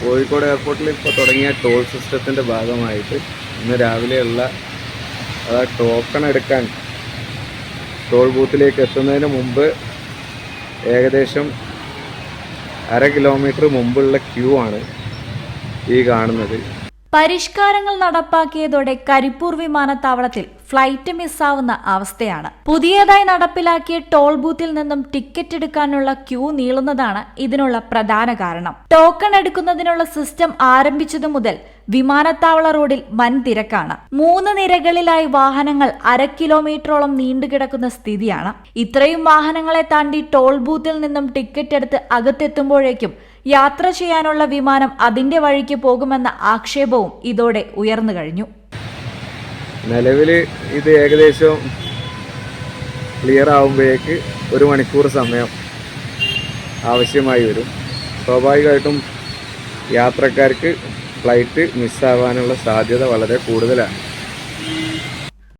കോഴിക്കോട് എയർപോർട്ടിൽ ഇപ്പോൾ തുടങ്ങിയ ടോൾ സിസ്റ്റത്തിന്റെ ഭാഗമായിട്ട് ഇന്ന് രാവിലെയുള്ള അതാ ടോക്കൺ എടുക്കാൻ ടോൾ ബൂത്തിലേക്ക് എത്തുന്നതിന് മുമ്പ് ഏകദേശം അര കിലോമീറ്റർ മുമ്പുള്ള ക്യൂ ആണ് ഈ കാണുന്നത്. പരിഷ്കാരങ്ങൾ നടപ്പാക്കിയതോടെ കരിപ്പൂർ വിമാനത്താവളത്തിൽ ഫ്ലൈറ്റ് മിസ്സാവുന്ന അവസ്ഥയാണ്. പുതിയതായി നടപ്പിലാക്കിയ ടോൾ ബൂത്തിൽ നിന്നും ടിക്കറ്റ് എടുക്കാനുള്ള ക്യൂ നീളുന്നതാണ് ഇതിനുള്ള പ്രധാന കാരണം. ടോക്കൺ എടുക്കുന്നതിനുള്ള സിസ്റ്റം ആരംഭിച്ചതു മുതൽ വിമാനത്താവള റോഡിൽ വൻ തിരക്കാണ്. മൂന്ന് നിരകളിലായി വാഹനങ്ങൾ അര കിലോമീറ്ററോളം നീണ്ടുകിടക്കുന്ന സ്ഥിതിയാണ്. ഇത്രയും വാഹനങ്ങളെ താണ്ടി ടോൾ ബൂത്തിൽ നിന്നും ടിക്കറ്റ് എടുത്ത് അകത്തെത്തുമ്പോഴേക്കും യാത്ര ചെയ്യാനുള്ള വിമാനം അതിന്റെ വഴിക്ക് പോകുമെന്ന ആക്ഷേപവും ഇതോടെ ഉയർന്നു കഴിഞ്ഞു. നിലവിൽ ഇത് ഏകദേശം ക്ലിയർ ആകുമ്പോഴേക്ക് ഒരു മണിക്കൂർ സമയം ആവശ്യമായി വരും. സ്വാഭാവികമായിട്ടും യാത്രക്കാർക്ക് ഫ്ലൈറ്റ് മിസ്സാവാനുള്ള സാധ്യത വളരെ കൂടുതലാണ്.